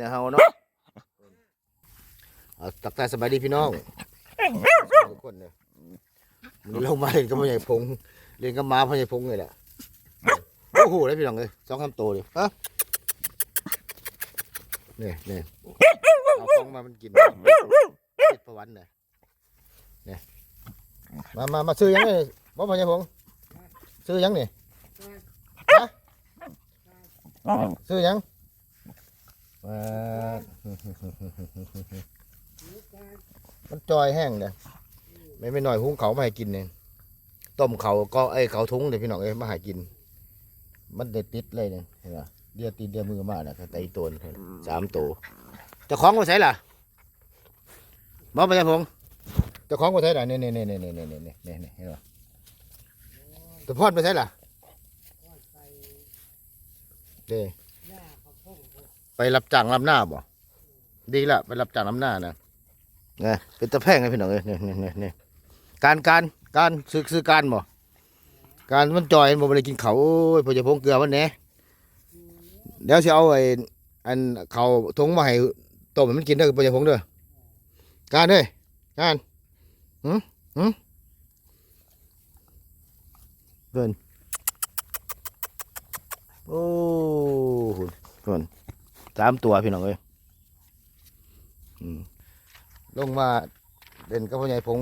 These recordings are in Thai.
นะเฮากินนะเฮาเนาะเอาตักทายสบายดีพี่น้องทุกคนเนี่ยมันลงมาเล่นกับพ่อใหญ่พงเล่นกับหมาพ่อใหญ่พงเลยแหละโอ้โหเลยพี่น้องเลยสองคำโตเลยฮะเนี่ยเนี่ยเอาฟองมามันกินติดประวันเลยเนี่ยมามามาซื้อยังไงบ่พ่อใหญ่พงซื้อยังเนี่ยฮะซื้อยัง มามันจอยแห้งเนี่ยไม่ไม่หน่อยหุ้งเขามาให้กินเนี่ยต้มเขาก็ไอ้เขาทุ้งเลยพี่น้องเอ้ยมาให้กิน มันเด็ดติดเลยเนี่ยเห็นไหมเดียวตีเดียวมือมาเนี่ยแต่อีตัวนี่สามตัวเจะคล้าของมาใส่ล่ะมองไปยังพงเจะคล้าของมาใส่ล่ะเนี่ยเนี่ยเนี่ยเนี่ยเนี่ยเนี่ยเนี่ยเนี่ยเห็นไหมตัวพอดไปใส่ล่ะเด้ ไปรับจ้างรับหน้าบ่ดีละไปรับจ้างรับหน้านะไงเป็นตะแพร่งไงพี่น้องเอ้ยนี่ยเนี่ยเนี่ยเนี่ยการการการซื้อซื้อการบ่การมันจอยมันบ่ได้กินเขาวโอ้ยพอจะพงเกลือมันแหน่เดี๋ยวสิเอาไอ้อันเขาทงมาให้ต้มให้มันกินเด้อพอจะพงเด้อการเด้ยการหืมหืมเดินโอ้หุ่นหุ่น สามตัวพี่น้องเอ้ยอืมลงมาเล่นกับพ่อใหญ่พง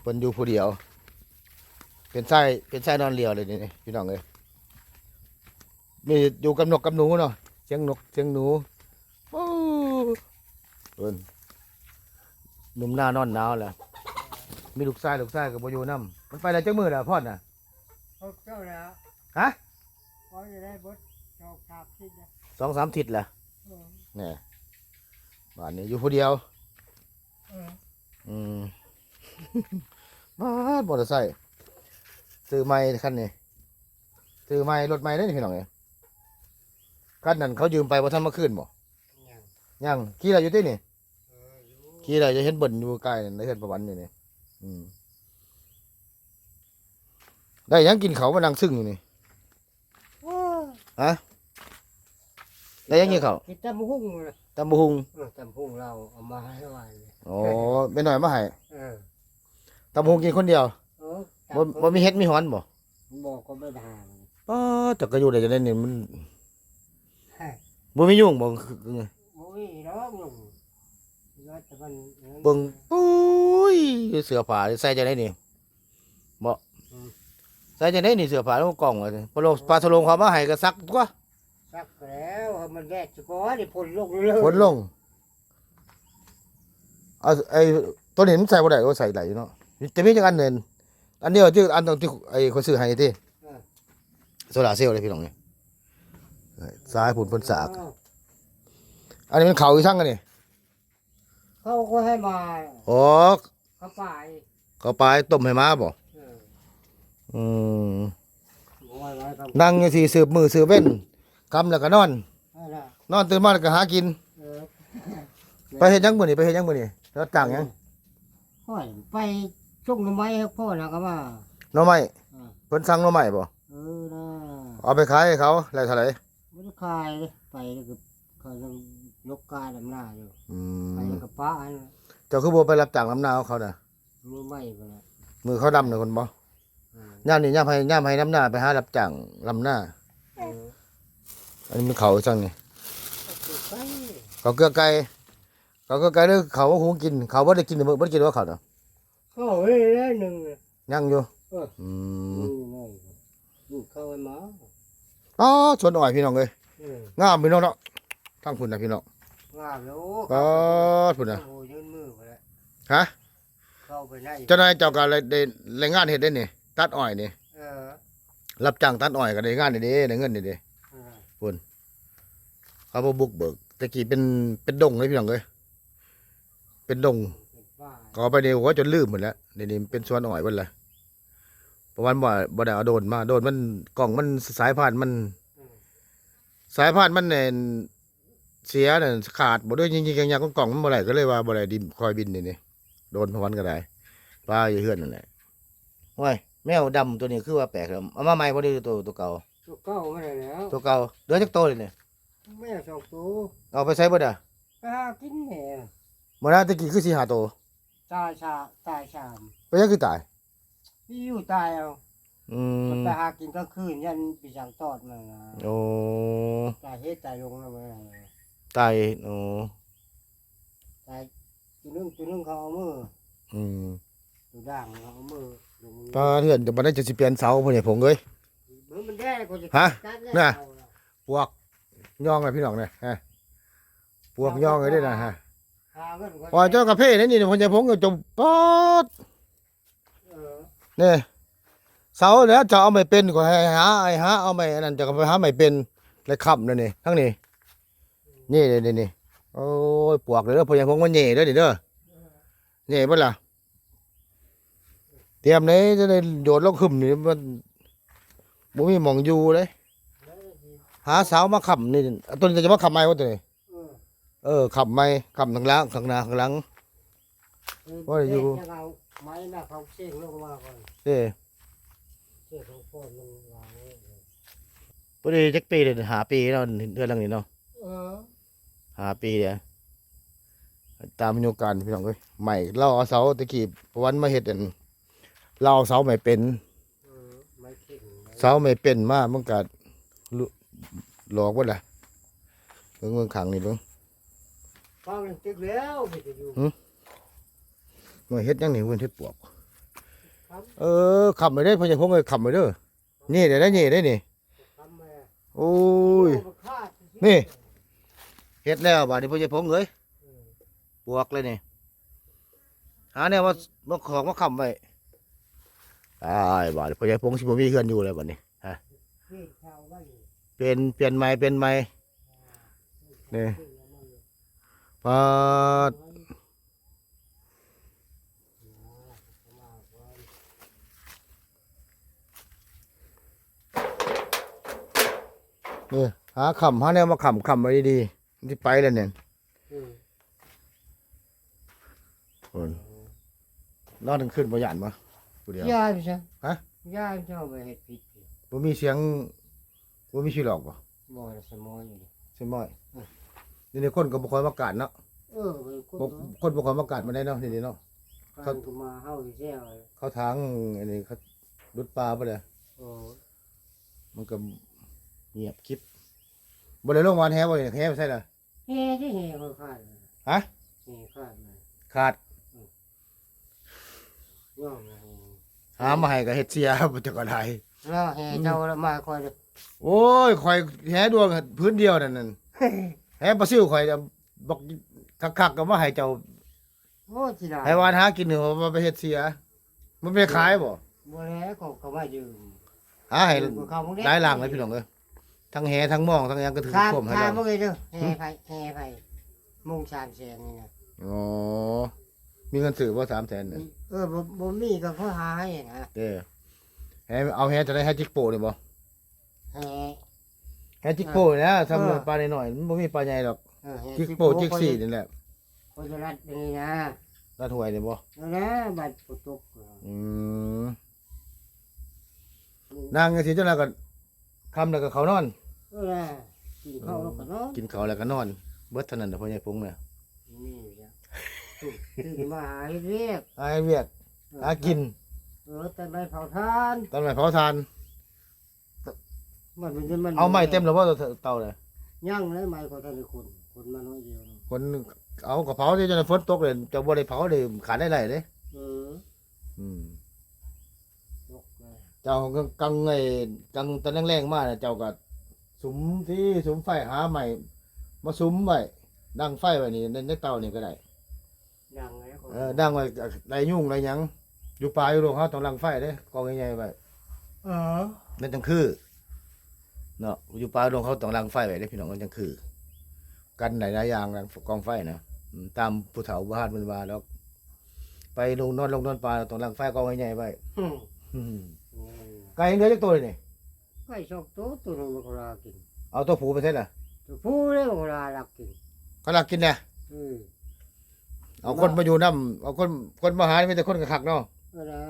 เพิ่นอยู่ผู้เดียว เป็นไส้เป็นไส้นอนเลียวเลยนี่พี่น้องเลยมีอยู่กับนกกับหนูเนาะเสียงนกเสียงหนูโอ้เพิ่นหนุ่มหน้านอนหนาวแหละมีลูกชายลูกชายกับโบอยู่น้ำมันไปอะไรจังมือล่ะพ่อน่ะพบเจ้าแล้วฮะพอจะได้บด เจ้าขาบทิศนะสองสามทิศแหละเออเนี่ยบ้านนี้อยู่ผู้เดียว เอออืมมามอเตอร์ไซค์ซื้อใหม่คันนี้ซื้อใหม่รถใหม่ได้อนี่พี่น้องเอ้ยคันนั้นเขายืมไปว่าท่านมาคืนบ่ยังยังขี่อะไรอยู่ที่นี่เอออยู่ขี่อะไรจะเห็นเบิ่นอยู่ใกล้นั่นได้เห็นประวันอยู่นี่อืมได้ยังกินเขาวมานั่งซึ่งอยู่นี่ ฮะได้ยังกินเขาวกินตำหุ่งเลยตำบักหุงเออตำหุ่งเราเอามาให้ไว้เลยโอ้เป็นหน่อยมาให้เออตำบักหุงกินคนเดียวเออบ่บ่มีเฮ็ดมีหอนบ่บอกก็ไม่ทานป้าแต่ก็อยู่ได้จังได๋นี่มันเฮ้ยบ่มียุ่งบ่คือโอ้ยร้องลงแล้วแต่มันเบิ่งปุ้ยเสื้อผ้าใส่จังได๋นี่บ่ใส่จังได๋นี่เสื้อผ้าลงกล่องว่าพอลงปลาทะลงเขามาให้ก็ซักตัวสักแล้วมันแดดสกอนี่พ่นลงเลยฝนลงเอาไอ้ตัวนี้มันใส่บ่ได้ก็ใส่ได้อยู่เนาะจะมีจังอันหนึงอันเดียวที่อันที่ไอ้คนซื้อให้ที่โซลาร์เซลล์เลยพี่น้องนี่เอ้ยสายผุนเพิ่นสากเอออันนี้มันเขาอีกทั้งอันนี่เขาก็ให้มาอ๋อเขาไปเขาไปต้มให้ม้าบ่เอออืมเอาไว้ไว้ครับนั่งอยู่ที่สืบมือสืบเว้นคำแล้วก็นอนนั่นน่ะนอนตื่นมาแล้วก็หากินเออไปเฮ็ดหยังมื้อนี้ไปเฮ็ดหยังมื้อนี้แล้วต่างหยังห้อยไปส่งหน่อไม้ให้พ่อนะก็มาหน่อไม้อ่าเพิ่นสั่งหน่อไม้บ่เออนะเอาไปขายให้เขาแล้วเท่าไหร่ไม่ได้ขายเลยไปแล้วก็เขายังลกกาดำหน้าอยู่อืไปมแล้วก็ป้าอันนั้นเจ้าคือบ่ไปรับจ้างลำนาของเขาน่ะมือไหม้ไปแล้วมือเขาดำน่ะคนบ่เออ ย่ามนี่ย่ามให้ย่ามให้ลำนาไปหารับจ้างลำนาเอออันนี้มันเขาจังนี่ก็ไปเขาเกลือไก่เขาเกลือไก่หรือเขาหุงกิน เขาบ่ได้กินมื้อบ่ได้กินว่าเขาน่ะเข้าไว้ได้หนึ่งเลยยังอยู่เอออืมืมอไหม้ลูกเข้าไว้หมาอ๋อสวนอ้อยพี่น้องเอ้ยเอองามพี่น้องเนาะทางพุ่นน่ะพี่น้องงามแล้วก็พุ่นน่ะโอ้ยืนมือไปแล้วฮะเข้าไปได้เจ้านายเจ้าก็เลยได้รายงานเฮ็ดได้นี่ ตัดอ้อยนี่เออรับจ้างตัดอ้อยก็ได้งานดีๆได้เงินดีเออๆเขาบ่บุกเบิกตะกี้เป็นเป็นดงเลยพี่น้องเอ้ยเป็นดง เป็นบ้าก็ไปเดียวก็จนลืมหมดแล้วเดี๋ยวนี้เป็นสวนอ้อยเบิ่นละเพราะวันบ่บ่ได้เอาโดรนมา โดรนมันกล่องมันสายพานมัน เออสายพานมันเนี่ยเสียน่ะขาดบ่ด้วยจริงๆอย่างๆกล่องมันบ่ได้ก็เลยว่าบ่ได้ดินคอยบินนี่นี่โดนพวันก็ได้ปลาอยู่เฮือนนั่นแหละโอ้ย แมวดำตัวนี้คือว่าแปลกแล้วเอามาใหม่บ่ได้ตัวตัวเก่า ตัวเก้าไม่ได้แล้วตัวเก่าเหลือจักโตวเลยเนี่ยแม่สองตัวเอาไปใช้บ่ได้ไปหากินแม่บ่ได้ตะกี้คือสิหาโตวตายชาตายชามไปยังคือตาย พี่อยู่ตายเอาอืมันมไปหากินกลางคืนยันปีสังตอดมานะโอ้ตายเฮ็ดตายลงแล้วแม่ตายโอ้ตายตัวนึงตัวนึงเขาเอามืออืมตัวด่างเขาเอามือลงมือ ปลาเถื่อนจะบ่ได้จะสิเปลี่ยนเสาพุ่นนี่ผมเอ้ยเบิ่งมันได้ก็จะฮะตัดแล้วน่ะเอาล่ะปวกย่องเลยพี่น้องเนี่ยฮะปวกย่องเลยด้วยนะฮะหาเงินก่อนว่าเจ้ากาแฟนี่นี่พญาพงษ์ก็จมป๊อดเออนี่เสาแล้วจะเอาไม่เป็นก็ให้หาไอ้หาเอาไม่อันนั้นจะก็ไปหาไม่เป็นเลยขับนั่นนี่ทั้งนี้นี่นี่นี่นี่โอ้ยปวกเลยเด้อพญาพงษ์มันเหน่เด้อเด้อเด้อเหน่บ่ล่ะ เตรียมเลยจะได้โดดลงขึ้นนี่มันบ่มีหมองอยู่เลยแล้วสิหาเสามาขับนี่เอาตัวนี้จะมาขับไม้วะตัวนี้เออเออขับไม้ขับทางหล่างข้างหน้าข้างหลังโอ้ยอยู่จะเอาไม้หน้าเขาเสียงลงมาก่อนเด้เสียงของพ่อมันวางไว้เลยพอดีจักปีเลยหาปีแล้วเดือนหลังนี้เนาะเออหาปีเดียวตามโยการพี่น้องเอ้ยใหม่เราเอาเสาตะกี้ประวันมาเฮ็ดอัน เราเอาเสาไม่เป็นเออไม้เข่งไม้เสาไม่เป็นมามันก็ลุหลอกว่าล่ะเบิ่งเบิ่งขังนี่เบิ่งฟังมันตึกแล้วไม่จะอยู่มาเฮ็ดหยังนี่เพิ่นเฮ็ดปวกครับเออขับไปได้อพ่อใหญ่พงเอ้ยขับไปเด้อนี่ได้ได้นี่ได้นี่ทำมาโอ้ยโมันขาดสินี่เฮ็ดแล้วบาดนี้พ่อใหญ่พงเอ้ยเออปวกเลยนี่หาแนวว่ามาของมาค้ำไว้ ตายบาดนี้พ่อใหญ่พงสิบ่มีเฮือนอยู่แล้วบัดนี้เข่งเท้าไว้อยู่เป็นเปลี่ยนใหม่เป็นใหม่นี่เข่งเอามาอยู่ปาดเอามาก่อนนี่หาค้ำหาแนวมาค้ำค้ำไว้ดีๆมันสิไปแล้วเนี่ยอืมโอนนอนถึงขึ้นบ่ย่านบ่ ผู้เดียวยายไปซะฮะยายเจ้าไปเฮ็ดผิดสิบ่มีเสียงบ่มีชื่อหลอกบ่บ่ได้สมองอยู่ดิ ใช่ไหมนี่นี่คนก็บ่ค่อยมากาดเนาะเออเป็นคนบ่คนบ่ค่อยมากาดมาได้เนาะนี่ๆเนาะการกูมาเฮาอีแซ่วเลยเขาทางอันนี้เขาดุดปลาบ่ได้โอ้มันก็เงียบคลิปบ่ได้ลงวานแฮบ่นี่แฮบ่ใช่ล่ะเฮ้ที่เฮ้เขาขาดเลยฮะเฮ้ขาดเลย ขาด ย่องเลย หามาให้ก็เฮ็ดเสียบ่จักอะไรแล้วเฮ้เจ้าละมาคอยเลยโอ้ยข่อยแฮดวงพื้นเดียวนั่นนั่นแฮปลาซิวข่อยจะบอกคักๆก็มาให้เจ้าโอ้ทีละให้วานหากินนี่ว่าไปเฮ็ดเสียมันไปขายบ่บ่แล้วก็เขามายืมหาให้ยืมกับเขาบ่หลายหลังเลยพี่น้องเอ้ยทั้งแฮทั้งหมองทั้งหยังก็ถือข้ามท่วมให้ข้ามเราบ่เลยเด้อเฮ้ไปเฮ้ไปมุ่งชามแสนนี่นะอ๋อ มีเงินซื้อบ่300,000น่ะเออบ่บ่มีก็เขาหาให้นะเด้อแฮเอาแฮจะได้แฮจิกโปนี่บ่เฮ้แฮจิกโปนี่นะทำปลาน้อยๆมันบ่มีปลาใหญ่หรอกเออเฮ้จิกโปจิกสี่นี่แหละคนจะรัดนี่นะรัดหวยนี่บ่แล้วนะบัดปุตุกอืมนางจังซี่จังได๋ก็คำแล้วก็เขานอนเออนะกินข้าวแล้วก็นอนกินข้าวแล้วก็นอนเบิดเท่านั้นน่ะพ่อใหญ่พงเนี่ยนี่จ้ะ ตื่นมาหาเฮ็ดเรียกหาเวียกหากินเออแต่ไม่เผาทานตอนไหนเผาทาน มันมันมันเอาไม้เต็มแล้วบ่เตาเลยย่างเลยไม้ก็ท่านได้คนคนมาน้อยเดียวนึงคนเอากระเผาที่จนฝนตกเลยจะบ่ได้เผาเลยขาดได้ไรเด้เอออืมยกเลยเจ้าก็กังไอ้กังตอนแรงๆมาน่ะเจ้าก็สุมที่สุมไฟหาใหม่มาสุมไว้ดังไฟไว้นี่ในในเตานี่ก็ได้ดัง เลยคนเออดังไว้ไรยุ่งไรหยัง อยู่ป่าอยู่โรงเขาต้องลังไฟเด้กองใหญ่ๆไว้เออนั่นจังคือเนาะอยู่ป่าโรงเขาต้องลังไฟไว้เด้พี่น้องมันจังคือ กันหลายๆอย่างลังกองไฟนะอืมตามผู้เฒ่าบ้านมันว่าแล้ว ไปลงนอนลงนอนป่าต้องลังไฟกองใหญ่ๆไว้อืมอืมอืมไก่ยังเหลือจักตัวเลยนี่ไก่ชอบโตตัวนึงมันก็ลากิน เอาตัวผูไปใช่ล่ะตัวผู้เลยมันก็ลาลักกินเขาลักกินเนี่ยเออ เอาคนมาอยู่นํเอาคนคนมาหานี่มีแต่คนกระคักเนาะเออนะ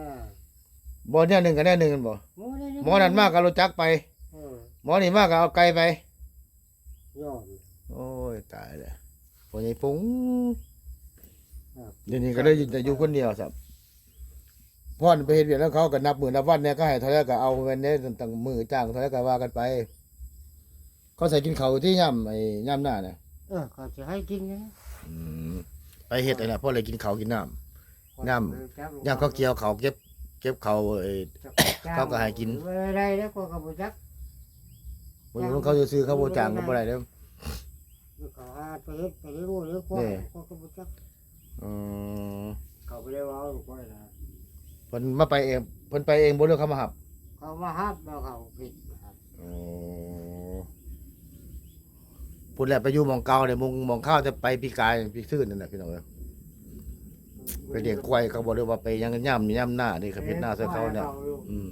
บ่เนี่ยหนึ่งกับแน่หนึ่งกันบ่หมอได้หมอนั่นมากก็รู้จักไป เออหมอนี่มากก็เอาไก่ไปยยอม โอ้ยตายเลยพ่อใหญ่ปุ้งครับ เดี๋ยวนี้ก็ได้แต่อยู่คนเดียวสับพ่อนไปเห็นเวียนแล้วเขาก็นับมือนับวันเนี่ยก็ให้เท่าไหรก็เอาเงินเนี่ยต่างมือจ้างเท่าไหรก็ว่ากันไป เขาใส่กินเขาวที่ย่ำไอ้ย่ำหน้าเนี่ยเออเขาจะให้กินนะอืม ไปเห็ดอะไรนะพ่อเลยกินเขาวกินน้ำน้ำย่างเขาเกี่ยวเขาวเก็บ เก็บเขาวไอ้เขาก็ให้กิน ได้แล้วก็กระบุจักบางคนเขาจะซื้อเขาโบจ้างก็บ่ได้เด้อ เขาหาไปเฮ็ดไปเรื่อยๆเรื่อยๆก็กระบุจักอืมเขาไปได้ว่าลูกไว้นะเพิ่นมาไปเองเพิ่นไปเองบ่เรื่องเขามาหับเขามาฮับแล้วเขาผิดนะครับ อ๋อ พูดแหละไปอยู่หมองเก่าเนี่ยมองหมองข้าวจะไปปีกายปีซื่นนั่นแหละพี่น้องเอ้ยไปเลี้ยงควายเขาบอกเลยว่าไปยังย่ำย่ำหน้านี่ครับเฮ็ดหน้าใส่เขาเนี่ยอืม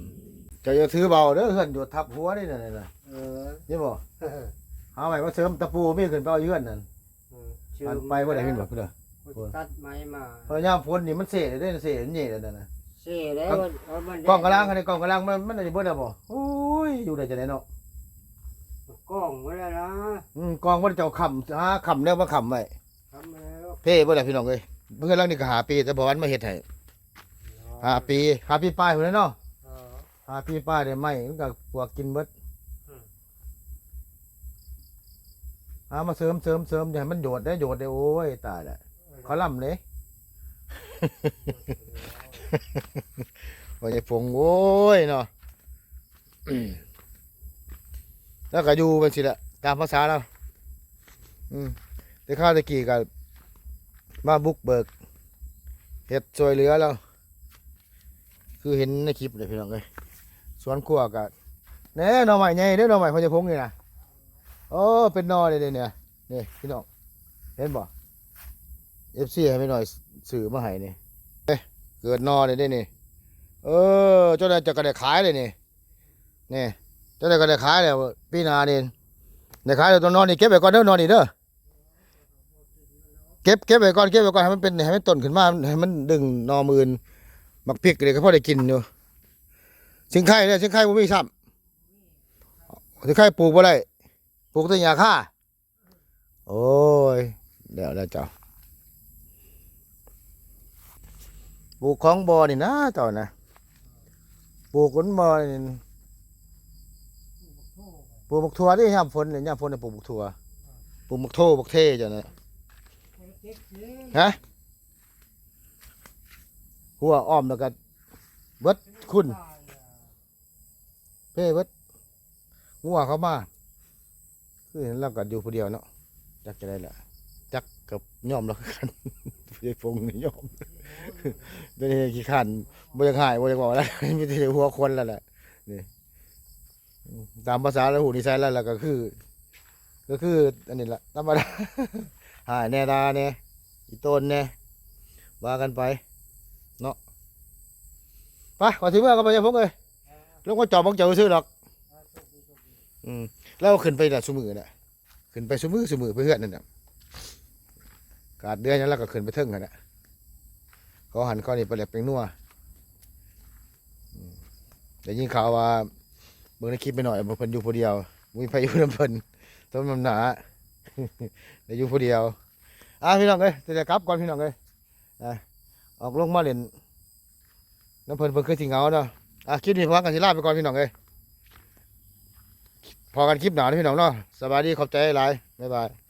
เจะอย่าถือเบาเด้อเฮือนอยู่ทับหัวนี่นั่นน่ะเออนี่บ่หาไว้ว่าเสริมตะปูมีขึ้นไปเอาเฮือนนั่นชื่มันไปบ่ได้เห็นบ่เพิ่นเด้อตัดไม้มาเพราะยามฝนนี่มันเสได้เสเนี่นั่นน่ะ เสียแล้วมันกล้องกระล่างคันนี้กล้องกระล่างมันมันได้เบิดแล้วบ่โอ้ยอยู่ได้จังได๋เนาะ กล้องไว้แล้วนะอืมกล้องบ่ได้เจ้าค้ำหาค้ำแล้วมาค้ำไว้ทำแล้วเพ่บ่ได้พี่น้องเอ้ยเพิ่นกำลังนี่ก็หาปีแต่บ่วันมาเฮ็ดให้หาปีหาปีป้ายพุ่นแหล้วเนาะเออ หาปีป้ายได้ไหมมันก็พวกกินเบิดอืม หามาเสริมเสริมเสริมอย่าให้มันโยดได้โยดได้โอ้ยตายแล้วเขาล่ำเลยว่าจะฟงโอ้ยเนาะ แล้วก็อยู่ไปสิละตามภาษาเราอืมแต่ข้าวตะกี้ก็มาบุกเบิกเฮ็ดช่วยเหลือเราคือเห็นในคลิปเลยพี่น้องเลยสวนครัวก็แหน่หน่อใหม่ใหญ่เด้อหน่อใหม่พอจะพงนี่นะโอ้เป็นนอเลยเนี่ยนี่พี่น้องเห็นบ่เอฟซีให้ไปหน่อยสื่อมาให้นี่เอ้ยเกิดนอเลยได้นี่เออเจ้าได้จะก็ได้ขายเลยนี่นี่ จ้าได้ก็ได้ขายแล้วปีหนานี่ได้ขายแล้วตัวนอนนี่เก็บไว้ก่อนเด้อนอนนี่เด้อเก็บเก็บไว้ก่อนเก็บไว้ก่อนให้มันเป็นให้มันต้นขึ้นมาให้มันดึงนอมืนมักพริกเลยก็พอได้กินอยู่สิงไข่เนี่ยสิงไข่บ่มีซ้ำสิงไข่ปลูกบ่ได้ปลูกต่หญ้าค่าโอ้ยเดี๋ยวแล้วเจ้าปลูกของบ่อนี่นะเจ้านะปลูกคนบ่นี่ ปลูกบักทั่วที่ยามฝนเนี่ยยามฝนเนี่ยปลูกบักทั่วปลูกบักโทบักเทจ้ะนะฮะหัวอ้อมแล้วก็เบิดคุณเพ่เบิดงัวเขามาคือเห็นเราก็อยู่ผู้เดียวเนาะจักจะได้ละจักกับย่อมเราคือกันยายฟงนี่ย่อมเดี๋ยวนี้ขี้ขันบ่อยากหายบ่อยากบอกแล้วมีแต่หัวคนแล้วแหละนี่ ตามภาษาแล้วหูนิสัยแล้วล่ะก็คือ ก็คือ อันนี้แหละธรรมดาหายแน่ดาเนี่ยอีต้นเนี่ยว่ากันไปเนาะไปขอถือเมื่อกันไปยังพวกเลยแลงมาจอบบังเจอซื้อหรอกอืมแล้วขึ้นไปน่ะสมือน่ะขึ้นไปสมือสมือไปเฮือนนั่นน่ะกาดเดือนนั้นแล้วก็ขึ้นไปเทิงกันน่ะเขาหันเข้านี่ไปแหลกเป็นนัวแต่ยิ่งข่าวว่า บิ่งในคลิปไปหน่อยบ่เพิ่นอยู่ผู้เดียวมีพายุน้ำเพิ่นต้นมันหนาได้อยู่ผู้เดียวอะพี่น้องเอ้ยจะกลับก่อนพี่น้องเอ้ยอะออกลงมาเล่นน้ำเพิ่นเพิ่นคือสิเหงาเนาะอะคลิปนี้พักันสิลาไปก่อนพี่น้องเอ้ยพอกันคลิปหนาพี่น้องเนาะสบายดีขอบใจหลายบ๊ายบาย